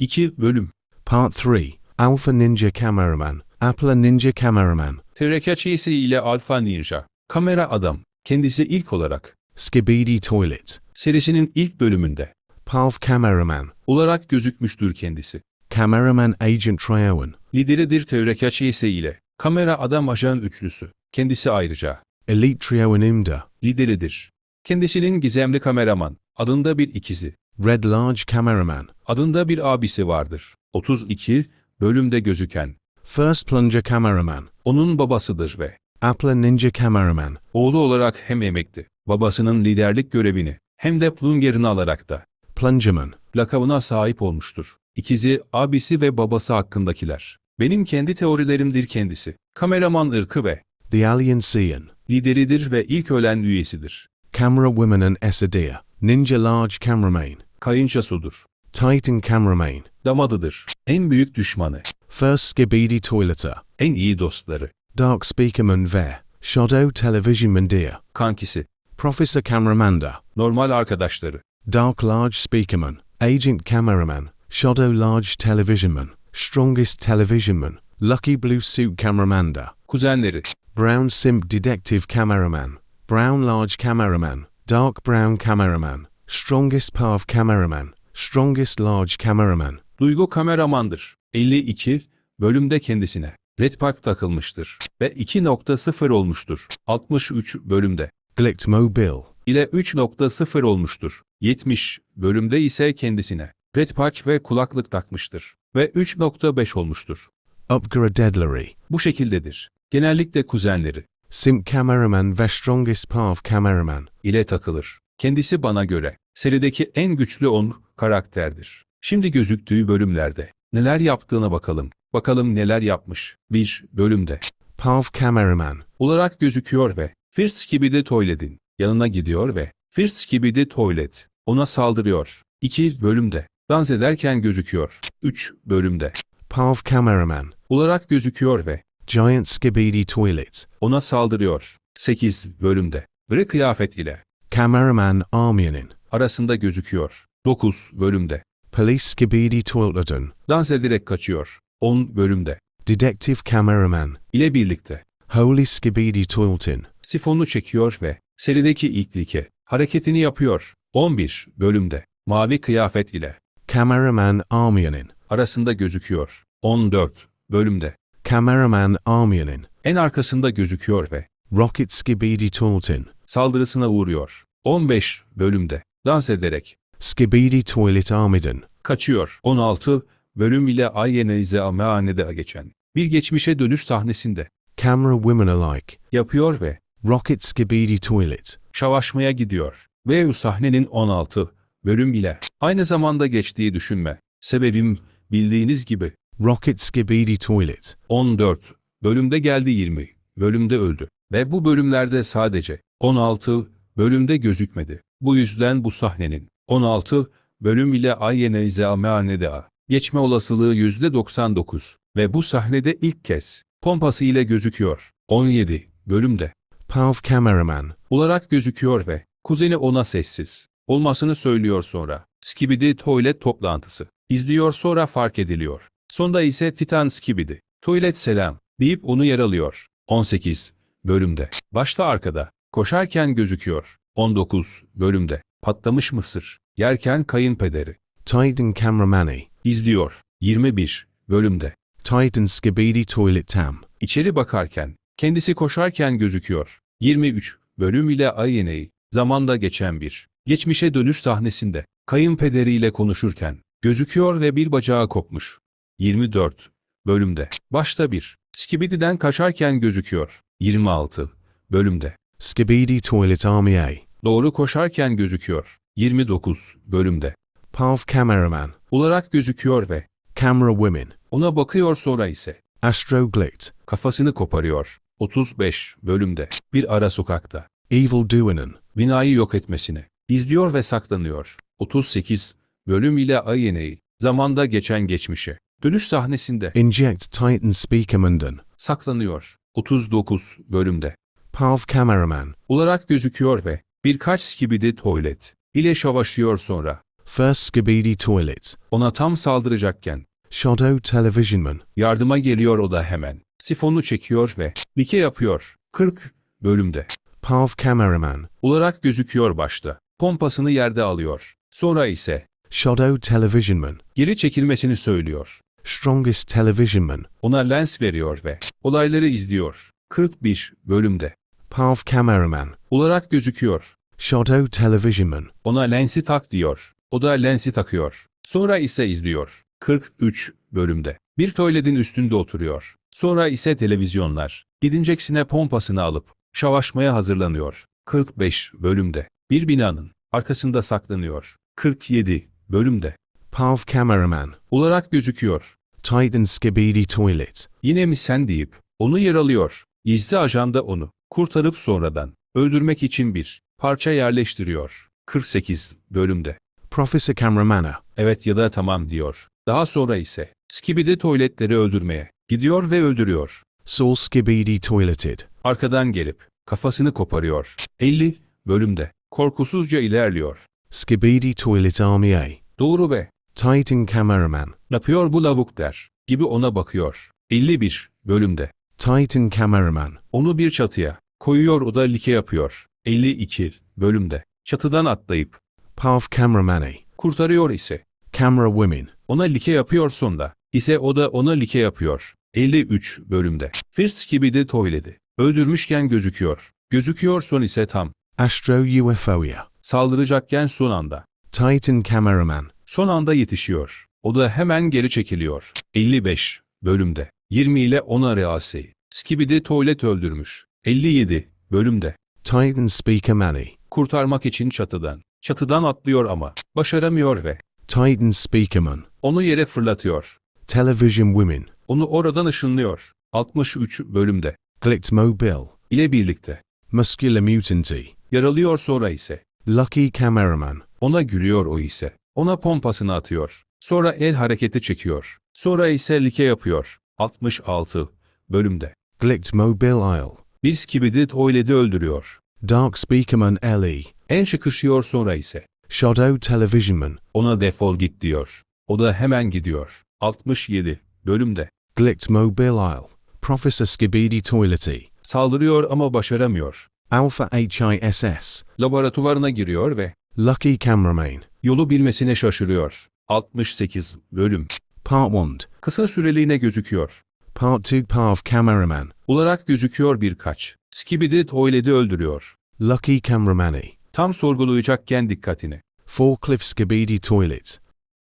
2 bölüm. Part 3 Alpha Ninja Cameraman. Appler Ninja Cameraman. Terekyaçesi ile Alfa Ninja. Kamera adam. Kendisi ilk olarak. Skibidi Toilet. Serisinin ilk bölümünde. Palf Cameraman. Olarak gözükmüştür kendisi. Cameraman Agent Triowen. Lideridir Terekyaçesi ile. Kamera adam ajan üçlüsü. Kendisi ayrıca. Elite Triowen Imda. Lideridir. Kendisinin gizemli kameraman. Adında bir ikizi. Red Large Cameraman. Adında bir abisi vardır. 32 bölümde gözüken. First Plunger Cameraman. Onun babasıdır ve Appler Ninja Cameraman. oğlu olarak hem emekti. Babasının liderlik görevini hem de Plunger'ını alarak da Plungerman. lakabına sahip olmuştur. İkizi, abisi ve babası hakkındakiler. Benim kendi teorilerimdir kendisi. Kameraman ırkı ve The Alien Sean. lideridir ve ilk ölen üyesidir. Camera Women and Essadia. Ninja Large Cameraman. Kayınçasudur. Titan Cameraman. Damadıdır. En büyük düşmanı. First Skibidi Toileter. En iyi dostları. Dark Speakerman Ver. Shadow Televisionman Dear. Kankisi. Professor Cameramanda. Normal arkadaşları. Dark Large Speakerman. Agent Cameraman. Shadow Large Televisionman. Strongest Televisionman. Lucky Blue Suit Cameramanda. Kuzenleri. Brown Simp Detective Cameraman. Brown Large Cameraman. Dark Brown Cameraman. Strongest Path Cameraman. Strongest Large Cameraman. Duygu kameramandır. 52 bölümde kendisine. Red Park takılmıştır. Ve 2.0 olmuştur. 63 bölümde. Glict Mobile. ile 3.0 olmuştur. 70 bölümde ise kendisine red patch ve kulaklık takmıştır ve 3.5 olmuştur. Upgra Deadlery. Bu şekildedir. Genellikle kuzenleri Simp Cameraman ve Strongest Path Cameraman. ile takılır. Kendisi bana göre serideki en güçlü 10 karakterdir. Şimdi gözüktüğü bölümlerde neler yaptığına bakalım. Bakalım neler yapmış. 1 bölümde Path Cameraman. olarak gözüküyor ve First gibi de Toilet'in yanına gidiyor ve First gibi de Toilet ona saldırıyor. 2 bölümde dans ederken gözüküyor. 3 bölümde Path Cameraman. olarak gözüküyor ve Giant Skibidi Toilet. ona saldırıyor. 8 bölümde bir kıyafet ile Cameraman Armianin. arasında gözüküyor. 9 bölümde Police Skibidi Toileton. dans ederek kaçıyor. 10 bölümde Detective Cameraman. ile birlikte Holy Skibidi Toileton. sifonu çekiyor ve serideki ilk like hareketini yapıyor. 11 bölümde mavi kıyafet ile Cameraman Armianin. arasında gözüküyor. 14 bölümde Cameraman Armianin. en arkasında gözüküyor ve Rocket Skibidi Toileton. Saldırısına uğruyor. 15 bölümde dans ederek Skibidi Toilet Armidon. kaçıyor. 16 bölüm ile Ayyenize Amehane'de geçen bir geçmişe dönüş sahnesinde Camera Women Alike. yapıyor ve Rocket Skibidi Toilet. savaşmaya gidiyor. Ve bu sahnenin 16 bölüm ile aynı zamanda geçtiği düşünme. Sebebim bildiğiniz gibi Rocket Skibidi Toilet. 14 bölümde geldi 20 bölümde öldü. Ve bu bölümlerde sadece 16 bölümde gözükmedi. Bu yüzden bu sahnenin 16 bölüm ile Ayyenize Amehane'de geçme olasılığı %99 ve bu sahnede ilk kez pompası ile gözüküyor. 17 bölümde Path Cameraman. olarak gözüküyor ve kuzeni ona sessiz olmasını söylüyor sonra. Skibidi tuvalet toplantısı. İzliyor sonra fark ediliyor. Sonda ise Titan Skibidi. Tuvalet selam deyip onu yaralıyor. 18 bölümde. Başta arkada. Koşarken gözüküyor. 19 bölümde. Patlamış mısır. Yerken kayınpederi. Titan Cameramani. İzliyor. 21 bölümde. Titan Skibidi Toilet Tam. İçeri bakarken, kendisi koşarken gözüküyor. 23 bölüm ile Ayene'yi, zamanda geçen bir, geçmişe dönüş sahnesinde, kayınpederiyle konuşurken, gözüküyor ve bir bacağı kopmuş. 24 bölümde, başta bir, Skibidi'den kaçarken gözüküyor. 26 bölümde, Skibidi Toilet Army A. doğru koşarken gözüküyor. 29 bölümde, Path Cameraman. olarak gözüküyor ve, Camera Women. ona bakıyor sonra ise, Astro Glict. kafasını koparıyor. 35 bölümde, bir ara sokakta, Evil Duinen. binayı yok etmesini izliyor ve saklanıyor. 38 bölüm ile Ayene'yi zamanda geçen geçmişe dönüş sahnesinde Inject Titan Speakermanden. saklanıyor. 39 bölümde Path Cameraman. olarak gözüküyor ve birkaç skibidi tuvalet ile savaşıyor sonra First Skibidi Toilet. Ona tam saldıracakken Shadow Televisionman. yardıma geliyor o da hemen. Sifonu çekiyor ve like yapıyor. 40 bölümde Pav Cameraman. olarak gözüküyor başta. Pompasını yerde alıyor. Sonra ise Shadow Televisionman. geri çekilmesini söylüyor. Strongest Televisionman. Ona lens veriyor ve olayları izliyor. 41 bölümde Pav Cameraman. olarak gözüküyor. Shadow Televisionman. Ona lensi tak diyor. O da lensi takıyor. Sonra ise izliyor. 43 bölümde. Bir tuvaletin üstünde oturuyor. Sonra ise televizyonlar. Gidinceksine pompasını alıp şavaşmaya hazırlanıyor. 45 bölümde. Bir binanın arkasında saklanıyor. 47 bölümde. Pav Cameraman. Olarak gözüküyor. Titan Skibidi Toilet. Yine mi sen deyip onu yaralıyor. Gizli ajan da onu kurtarıp sonradan öldürmek için bir parça yerleştiriyor. 48 bölümde. Professor Cameramana. Evet ya da tamam diyor. Daha sonra ise Skibidi tuvaletleri öldürmeye gidiyor ve öldürüyor. Saul Skibidi Toileted. Arkadan gelip kafasını koparıyor. 50 bölümde korkusuzca ilerliyor. Skibidi Toilet Army A. Doğru be. Titan Cameraman. Ne yapıyor bu lavuk der. Gibi ona bakıyor. 51 bölümde Titan Cameraman. onu bir çatıya koyuyor o da like yapıyor. 52 bölümde çatıdan atlayıp Pav Cameraman A. kurtarıyor ise Camera Women. ona like yapıyor sonda. ise o da ona like yapıyor. 53 bölümde. First gibi de toyledi. Öldürmüşken gözüküyor. Gözüküyor son ise tam. Astro UFOia. Saldıracakken son anda. Titan Cameraman. Son anda yetişiyor. O da hemen geri çekiliyor. 55 bölümde. 20 ile 10 arası. Skibidi tuvalet öldürmüş. 57 bölümde. Titan Speaker Manny. Kurtarmak için çatıdan. Çatıdan atlıyor ama başaramıyor ve Titan Speakerman. onu yere fırlatıyor. Television Women. Onu oradan ışınlıyor. 63 bölümde. Glitmobile. ile birlikte. Muscular Mutanty. Yaralıyor sonra ise. Lucky Cameraman. Ona gülüyor o ise. Ona pompasını atıyor. Sonra el hareketi çekiyor. Sonra ise like yapıyor. 66 bölümde. Glitmobile Isle. Bir skibidi tuvaleti öldürüyor. Dark Speakerman LE. En çıkışıyor sonra ise. Shadow Televisionman. Ona defol git diyor. O da hemen gidiyor. 67 bölümde. Glitmobile Isle. Professor Skibidi Toilety. Saldırıyor ama başaramıyor. Alpha HISS. Laboratuvarına giriyor ve Lucky Cameraman. yolu bilmesine şaşırıyor. 68 bölüm. Part 1. Kısa süreliğine gözüküyor. Part 2 Pav Cameraman. Olarak gözüküyor birkaç. Skibidi tuvaleti öldürüyor. Lucky Cameraman. Tam sorgulayacakken dikkatini. Forklift Skibidi Toilet.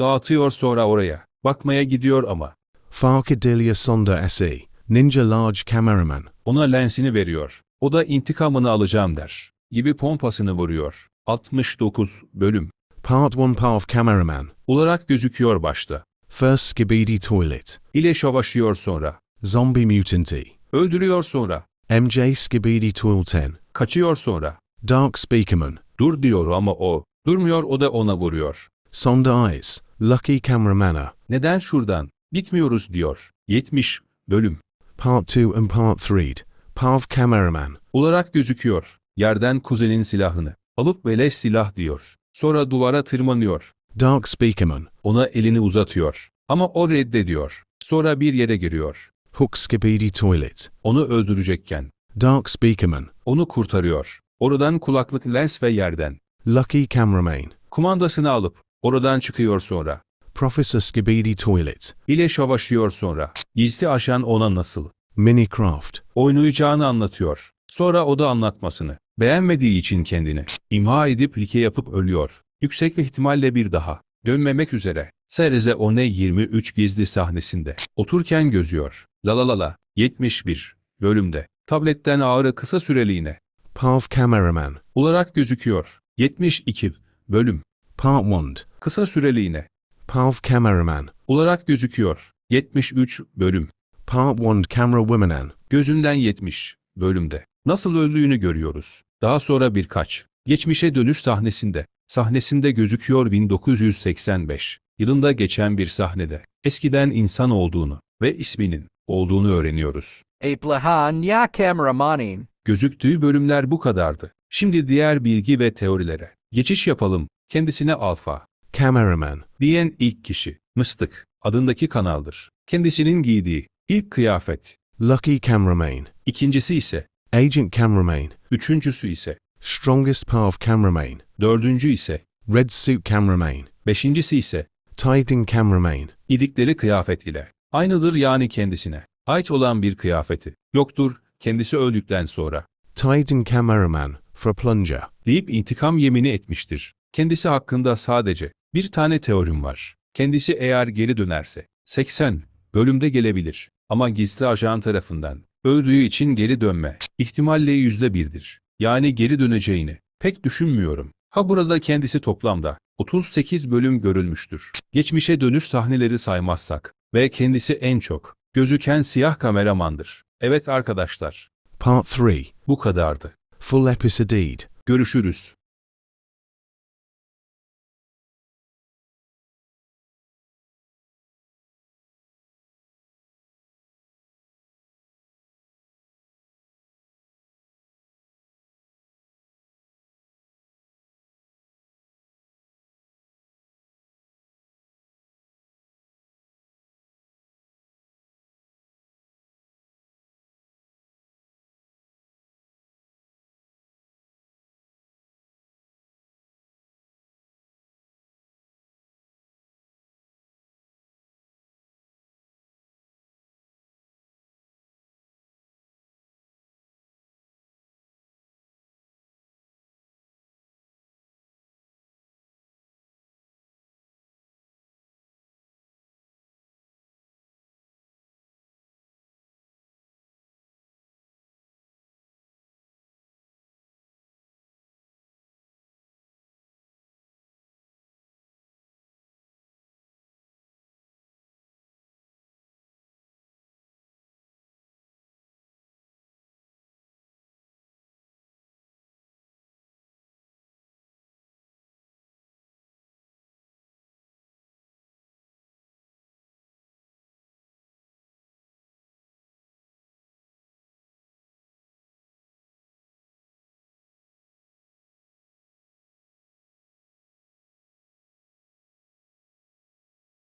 Dağıtıyor sonra oraya. Bakmaya gidiyor ama. Farkadilia Sonda SE. Ninja Large Cameraman. Ona lensini veriyor. O da intikamını alacağım der. Gibi pompasını vuruyor. 69 bölüm. Part 1 Pav Cameraman. Olarak gözüküyor başta. First Skibidi Toilet. İle savaşıyor sonra. Zombie Mutanty. Öldürüyor sonra. MJ Skibidi Toilten. Kaçıyor sonra. Dark Speakerman. Dur diyor ama o. Durmuyor o da ona vuruyor. Sonda Eyes. Lucky Cameramana. Neden şuradan? Gitmiyoruz diyor. 70 bölüm. Part 2 and Part 3. Pav Cameraman. Olarak gözüküyor. Yerden kuzenin silahını. Alıp beleş silah diyor. Sonra duvara tırmanıyor. Dark Speakerman. Ona elini uzatıyor. Ama o reddediyor. Sonra bir yere giriyor. Hook Skibidi Toilet. Onu öldürecekken. Dark Speakerman. Onu kurtarıyor. Oradan kulaklık lens ve yerden. Lucky Cameraman. Kumandasını alıp oradan çıkıyor sonra. Professor Skibidi Toilet. İle savaşıyor sonra. Gizli ajan ona nasıl Minicraft. oynayacağını anlatıyor. Sonra o da anlatmasını. Beğenmediği için kendini imha edip like yapıp ölüyor. Yüksek ihtimalle bir daha dönmemek üzere. Sereze One 23 gizli sahnesinde oturken gözüyor. La la la la 71 bölümde tabletten ağrı kısa süreliğine Pav Cameraman. olarak gözüküyor. 72 bölüm Part 1. kısa süreliğine Pav Cameraman. olarak gözüküyor. 73 bölüm Part 1 Camera Womanan. gözünden 70 bölümde nasıl öldüğünü görüyoruz. Daha sonra birkaç geçmişe dönüş sahnesinde sahnesinde gözüküyor 1985 yılında geçen bir sahnede eskiden insan olduğunu ve isminin olduğunu öğreniyoruz. Aplahan ya kameramanin. Gözüktüğü bölümler bu kadardı. Şimdi diğer bilgi ve teorilere geçiş yapalım. Kendisine alfa, cameraman, diyen ilk kişi. Mıstık adındaki kanaldır. Kendisinin giydiği ilk kıyafet. lucky cameraman, İkincisi ise, agent cameraman, üçüncüsü ise, strongest path cameraman, dördüncü ise, red suit cameraman, beşincisi ise, tied-in cameraman, idikleri kıyafet ile. Aynıdır yani kendisine. Ait olan bir kıyafeti. Yoktur, kendisi öldükten sonra. tied-in cameraman, for plunger, deyip intikam yemini etmiştir. Kendisi hakkında sadece bir tane teorim var. Kendisi eğer geri dönerse 80 bölümde gelebilir. Ama gizli ajan tarafından öldüğü için geri dönme ihtimalle yüzde birdir. Yani geri döneceğini pek düşünmüyorum. Ha burada kendisi toplamda 38 bölüm görülmüştür. Geçmişe dönüş sahneleri saymazsak ve kendisi en çok gözüken siyah kameramandır. Evet arkadaşlar, part 3, bu kadardı. full episode. Görüşürüz.